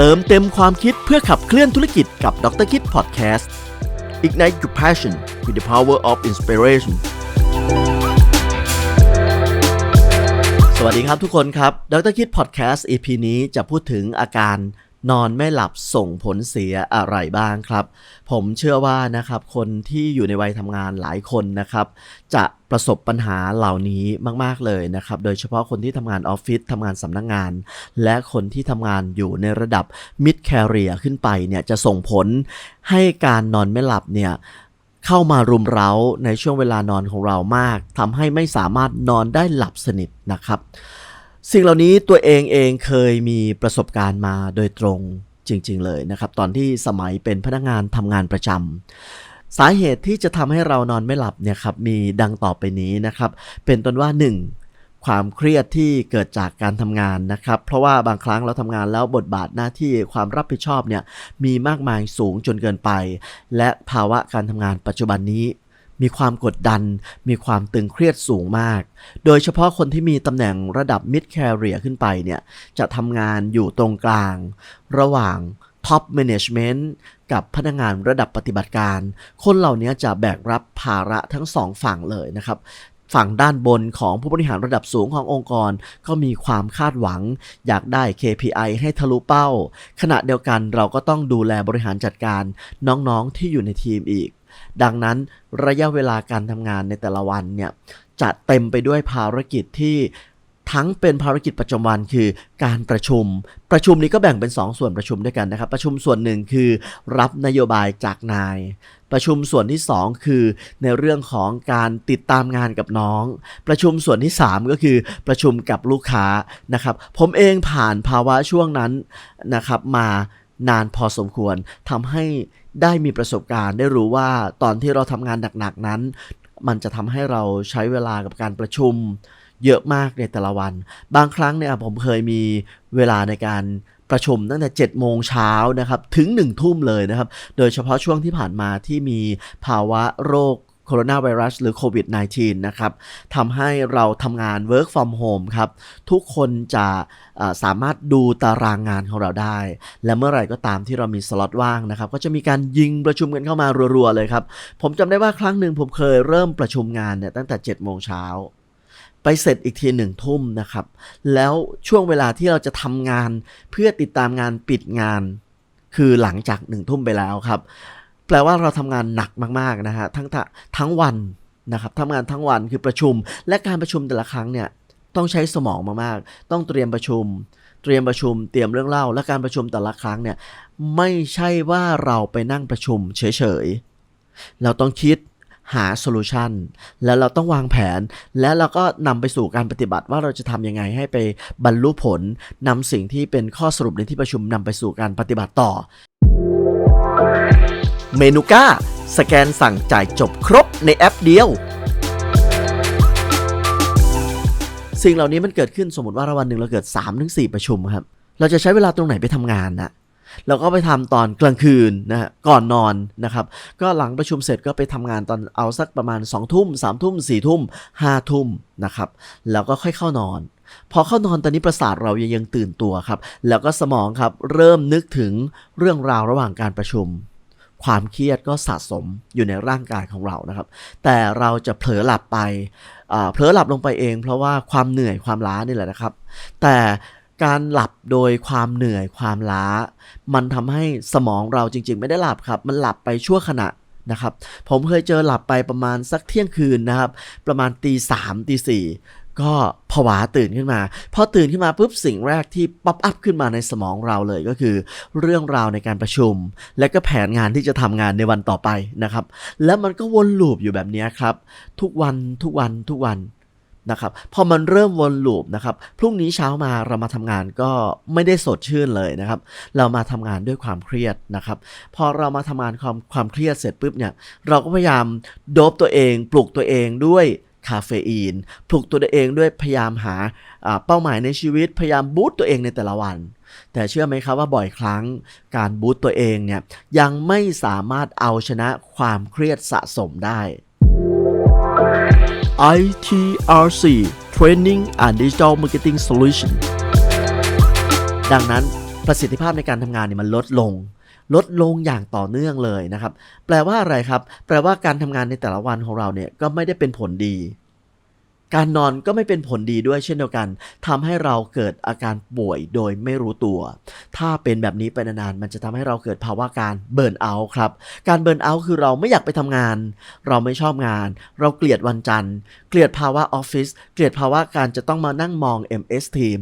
เติมเต็มความคิดเพื่อขับเคลื่อนธุรกิจกับดรคิดพอดแคสต์ Ignite your passion with the power of inspiration สวัสดีครับทุกคนครับ ดรคิดพอดแคสต์ EP นี้จะพูดถึงอาการ นอนไม่หลับส่งผลเสียอะไรบ้างครับ ผมเชื่อว่านะครับคนที่อยู่ในวัยทำงานหลายคนนะครับ จะประสบปัญหาเหล่านี้มาก ๆ เลยนะครับ โดยเฉพาะคนที่ทำงานออฟฟิศทำงานสำนักงงาน และคนที่ทำงานอยู่ในระดับ mid career ขึ้นไปเนี่ยจะส่งผลให้การนอนไม่หลับเนี่ยเข้ามารุมเร้าในช่วงเวลานอนของเรามากทำให้ไม่สามารถนอนได้หลับสนิทนะครับ สิ่งเหล่านี้ตัวเองเองเคยมีประสบการณ์มาโดยตรงจริง ๆ เลยนะครับ ตอนที่สมัยเป็นพนักงานทำงานประจำสาเหตุที่จะทำให้เรานอนไม่หลับเนี่ยครับมีดังต่อไปนี้นะครับ เป็นต้นว่า 1. ความเครียดที่เกิดจากการทำงานนะครับ เพราะว่าบางครั้งเราทำงานแล้วบทบาทหน้าที่ความรับผิดชอบเนี่ยมีมากมายสูงจนเกินไป และภาวะการทำงานปัจจุบันนี้ มีความกดดัน มีความตึงเครียดสูงมาก โดยเฉพาะคนที่มีตำแหน่งระดับ mid career ขึ้นไปเนี่ยจะทำงานอยู่ตรงกลาง ระหว่าง top management กับพนักงานระดับปฏิบัติการ คนเหล่านี้จะแบกรับภาระทั้งสองฝั่งเลยนะครับฝั่งด้านบนของผู้บริหารระดับสูงขององค์กร ก็มีความคาดหวัง อยากได้ KPI ให้ทะลุเป้า ขณะเดียวกันเราก็ต้องดูแลบริหารจัดการน้องๆที่อยู่ในทีมอีก ดังนั้นระยะเวลาการทำงานในแต่ละวันเนี่ยจะเต็มไปด้วยภารกิจที่ทั้งเป็นภารกิจประจำวันคือการประชุม ประชุมนี้ก็แบ่งเป็น2ส่วนประชุมด้วยกันนะครับ ประชุมส่วนหนึ่งคือรับนโยบายจากนาย ประชุมส่วนที่ 2 คือในเรื่องของการติดตามงานกับน้อง ประชุมส่วนที่ 3 ก็คือประชุมกับลูกค้านะครับ ผมเองผ่านภาวะช่วงนั้นนะครับมา นานพอสมควรทำให้ได้มีประสบการณ์ ได้รู้ว่าตอนที่เราทำงานหนักๆนั้น มันจะทำให้เราใช้เวลากับการประชุม เยอะมากในแต่ละวัน บางครั้งเนี่ยผมเคยมีเวลาในการประชุมตั้งแต่7โมงเช้านะครับถึง1ทุ่มเลยนะครับ โดยเฉพาะช่วงที่ผ่านมาที่มีภาวะโรค โคโรนาไวรัสหรือโควิด -19 นะครับทำให้เราทำงาน work from home ครับ ทุกคนจะสามารถดูตารางงานของเราได้ และเมื่อไหร่ก็ตามที่เรามีสล็อตว่างนะครับ ก็จะมีการยิงประชุมกันเข้ามารัวๆเลยครับ ผมจำได้ว่าครั้งหนึ่งผมเคยเริ่มประชุมงานเนี่ยตั้งแต่7โมงเช้าไปเสร็จอีกทีหนึ่งทุ่มนะครับ แล้วช่วงเวลาที่เราจะทำงานเพื่อติดตามงานปิดงาน คือหลังจากหนึ่งทุ่มไปแล้วครับ แปลว่าเราทำงานหนักมากๆนะฮะทั้งทั้งวันนะครับทำงานทั้งวันคือประชุม และการประชุมแต่ละครั้งเนี่ยต้องใช้สมองมากๆ ต้องเตรียมประชุม เตรียมประชุม เตรียมเรื่องเล่า และการประชุมแต่ละครั้งเนี่ยไม่ใช่ว่าเราไปนั่งประชุมเฉยๆ เราต้องคิดหาโซลูชันแล้วเราต้องวางแผน และเราก็นำไปสู่การปฏิบัติว่าเราจะทำยังไงให้ไปบรรลุผลนำสิ่งที่เป็นข้อสรุปในที่ประชุมนำไปสู่การปฏิบัติต่อ เมนูก้า สแกนสั่งจ่ายจบครบในแอปเดียว สิ่งเหล่านี้มันเกิดขึ้นสมมติว่าวันหนึ่งเราเกิด 3-4 ประชุมครับ เราจะใช้เวลาตรงไหนไปทำงานนะเราก็ไปทำตอนกลางคืนนะฮะก่อนนอนนะครับ ก็หลังประชุมเสร็จก็ไปทำงานตอนเอาสักประมาณ2องทุ่มสามทุ่มสี่ทุ่มห้าทุ่มนะครับ แล้วก็ค่อยเข้านอน พอเข้านอนตอนนี้ประสาทเรายังยังตื่นตัวครับ แล้วก็สมองครับเริ่มนึกถึงเรื่องราวระหว่างการประชุม ความเครียดก็สะสมอยู่ในร่างกายของเรานะครับ แต่เราจะเผลอหลับไปเผลอหลับลงไปเอง เพราะว่าความเหนื่อยความล้านี่แหละนะครับ แต่การหลับโดยความเหนื่อยความล้า มันทำให้สมองเราจริง ๆ ไม่ได้หลับครับ มันหลับไปชั่วขณะนะครับ ผมเคยเจอหลับไปประมาณสักเที่ยงคืนนะครับ ประมาณตีสามตีสี่ ก็ผวาตื่นขึ้นมา พอตื่นขึ้นมาปุ๊บสิ่งแรกที่ป๊อปอัพขึ้นมาในสมองเราเลยก็คือ เรื่องราวในการประชุม และก็แผนงานที่จะทำงานในวันต่อไปนะครับ แล้วมันก็วนลูปอยู่แบบนี้ครับ ทุกวันทุกวันทุกวันนะครับพอมันเริ่มวนลูปนะครับพรุ่งนี้เช้ามาเรามาทำงานก็ไม่ได้สดชื่นเลยนะครับ เรามาทำงานด้วยความเครียดนะครับพอเรามาทำงานความความเครียดเสร็จปุ๊บเนี่ยเราก็พยายามโดบตัวเอง ปลุกตัวเองด้วย คาเฟอีนปลุกตัวเองด้วยพยายามหาเป้าหมายในชีวิตพยายามบูตตัวเองในแต่ละวัน แต่เชื่อไหมครับว่าบ่อยครั้งการบูตตัวเองเนี่ยยังไม่สามารถเอาชนะความเครียดสะสมได้ ITRC Training and Digital Marketing Solution ดังนั้นประสิทธิภาพในการทำงานเนี่ยมันลดลง ลดลงอย่างต่อเนื่องเลยนะครับ แปลว่าอะไรครับ แปลว่าการทำงานในแต่ละวันของเราเนี่ยก็ไม่ได้เป็นผลดี การนอนก็ไม่เป็นผลดีด้วยเช่นเดียวกันทำให้เราเกิดอาการป่วยโดยไม่รู้ตัว ถ้าเป็นแบบนี้ไปนานๆมันจะทำให้เราเกิดภาวะการเบิร์นเอาท์ครับ การเบิร์นเอาท์คือเราไม่อยากไปทำงาน เราไม่ชอบงาน เราเกลียดวันจันทร์ เกลียดภาวะออฟฟิศเกลียดภาวะการจะต้องมานั่งมอง MS Team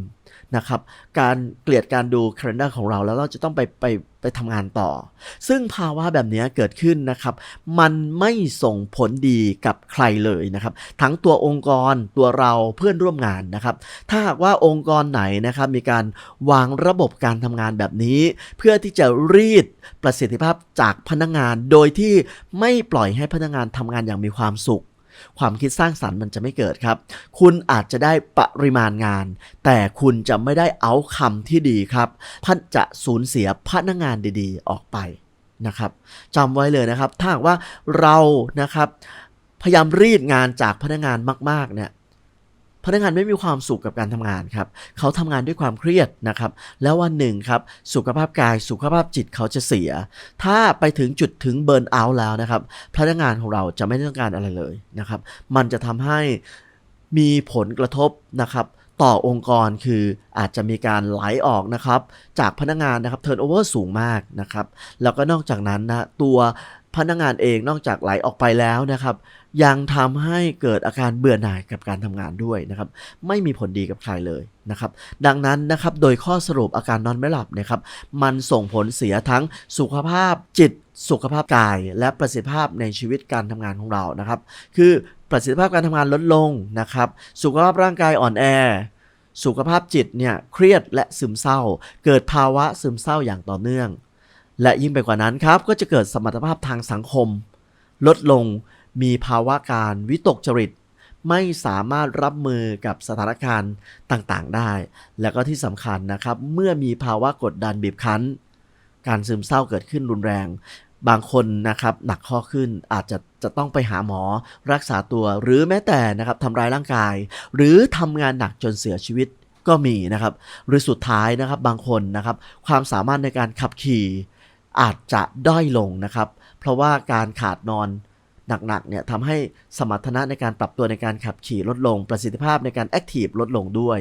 นะครับ การเกลียดการดู calendar ของเราแล้วเราจะต้องไปไปไปทำงานต่อ ซึ่งภาวะแบบนี้เกิดขึ้นนะครับ มันไม่ส่งผลดีกับใครเลยนะครับ ทั้งตัวองค์กรตัวเราเพื่อนร่วมงานนะครับ ถ้าหากว่าองค์กรไหนนะครับมีการวางระบบการทำงานแบบนี้ เพื่อที่จะรีดประสิทธิภาพจากพนักงาน โดยที่ไม่ปล่อยให้พนักงานทำงานอย่างมีความสุข ความคิดสร้างสรรค์มันจะไม่เกิดครับ คุณอาจจะได้ปริมาณงาน แต่คุณจะไม่ได้เอาคำที่ดีครับพันจะสูญเสียพนักงานดีๆ ออกไปนะครับจำไว้เลยนะครับ ถ้าหากว่าเรานะครับพยายามรีดงานจากพนักงานมากๆเนี่ย พนักงานไม่มีความสุขกับการทำงานครับเขาทำงานด้วยความเครียดนะครับ แล้ววันหนึ่งครับสุขภาพกายสุขภาพจิตเขาจะเสีย ถ้าไปถึงจุดถึงเบิร์นเอาท์แล้วนะครับพนักงานของเราจะไม่ต้องการอะไรเลยนะครับ มันจะทำให้มีผลกระทบนะครับต่อองค์กรคืออาจจะมีการไหลออกนะครับ จากพนักงานนะครับเทิร์นโอเวอร์สูงมากนะครับ แล้วก็นอกจากนั้นนะตัว พนักงานเองนอกจากไหลออกไปแล้วนะครับ ยังทำให้เกิดอาการเบื่อหน่ายกับการทำงานด้วยนะครับ ไม่มีผลดีกับใครเลยนะครับ ดังนั้นนะครับโดยข้อสรุปอาการนอนไม่หลับเนะครับ มันส่งผลเสียทั้งสุขภาพจิตสุขภาพกาย และประสิทธิภาพในชีวิตการทำงานของเรานะครับ คือประสิทธิภาพการทำงานลดลงนะครับ สุขภาพร่างกายอ่อนแอสุขภาพจิตเนี่ยเครียดและซึมเศร้า เกิดภาวะซึมเศร้าอย่างต่อเนื่อง และยิ่งไปกว่านั้นครับก็จะเกิดสมรรถภาพทางสังคม ลดลงมีภาวะการวิตกจริต ไม่สามารถรับมือกับสถานการณ์ต่างๆได้ และก็ที่สำคัญนะครับ เมื่อมีภาวะกดดันบีบคั้น การซึมเศร้าเกิดขึ้นรุนแรง บางคนนะครับหนักข้อขึ้นอาจจะจะต้องไปหาหมอรักษาตัว หรือแม้แต่นะครับทำร้ายร่างกาย หรือทำงานหนักจนเสียชีวิตก็มีนะครับ หรือสุดท้ายนะครับบางคนนะครับความสามารถในการขับขี่ อาจจะด้อยลงนะครับ เพราะว่าการขาดนอนหนักๆเนี่ยทำให้สมรรถนะในการปรับตัวในการขับขี่ลดลง ประสิทธิภาพในการแอคทีฟลดลงด้วย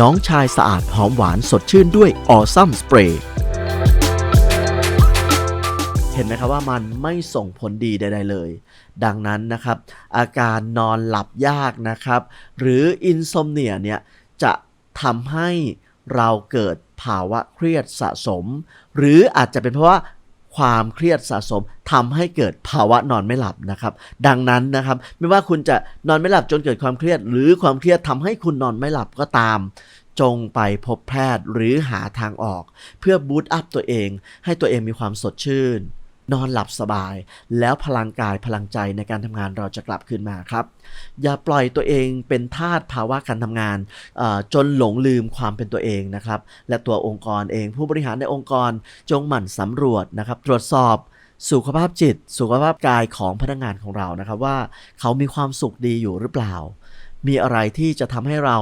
น้องชายสะอาดหอมหวานสดชื่นด้วยออซัมสเปรย์เห็นไหมครับว่ามันไม่ส่งผลดีใด ๆ เลย ดังนั้นนะครับ อาการนอนหลับยากนะครับ หรืออินโซมเนียเนี่ยจะทำให้ เราเกิดภาวะเครียดสะสม หรืออาจจะเป็นเพราะว่าความเครียดสะสมทำให้เกิดภาวะนอนไม่หลับนะครับ ดังนั้นนะครับ ไม่ว่าคุณจะนอนไม่หลับจนเกิดความเครียด หรือความเครียดทำให้คุณนอนไม่หลับก็ตาม จงไปพบแพทย์หรือหาทางออก เพื่อบูตอัพตัวเอง ให้ตัวเองมีความสดชื่น นอนหลับสบาย แล้วพลังกายพลังใจในการทำงานเราจะกลับคืนมาครับ อย่าปล่อยตัวเองเป็นทาสภาวะการทำงาน จนหลงลืมความเป็นตัวเองนะครับ และตัวองค์กรเองผู้บริหารในองค์กรจงหมั่นสำรวจนะครับ ตรวจสอบสุขภาพจิต สุขภาพกายของพนักงานของเรานะครับ ว่าเขามีความสุขดีอยู่หรือเปล่า มีอะไรที่จะทำให้เรา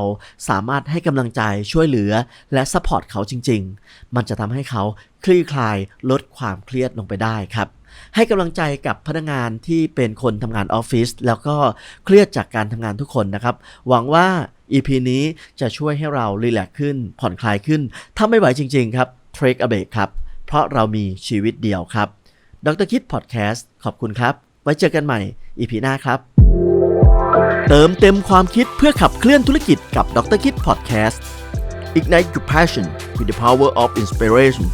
สามารถให้กำลังใจช่วยเหลือ และซัพพอร์ตเขาจริง ๆ มันจะทำให้เขาคลี่คลายลดความเครียดลงไปได้ครับให้กำลังใจกับพนักงานที่เป็นคนทำงานออฟฟิศแล้วก็เครียดจากการทำงานทุกคนนะครับ หวังว่า EP นี้จะช่วยให้เรารีแลกซ์ขึ้น ผ่อนคลายขึ้น ถ้าไม่ไหวจริง ๆ ครับ Take a break ครับ เพราะเรามีชีวิตเดียวครับดรคิดพอดแคสต์ขอบคุณครับ ไว้เจอกันใหม่ EP หน้าครับ เติมเต็มความคิดเพื่อขับเคลื่อนธุรกิจกับดรคิดพอดแคสต์ Ignite your passion with the power of inspiration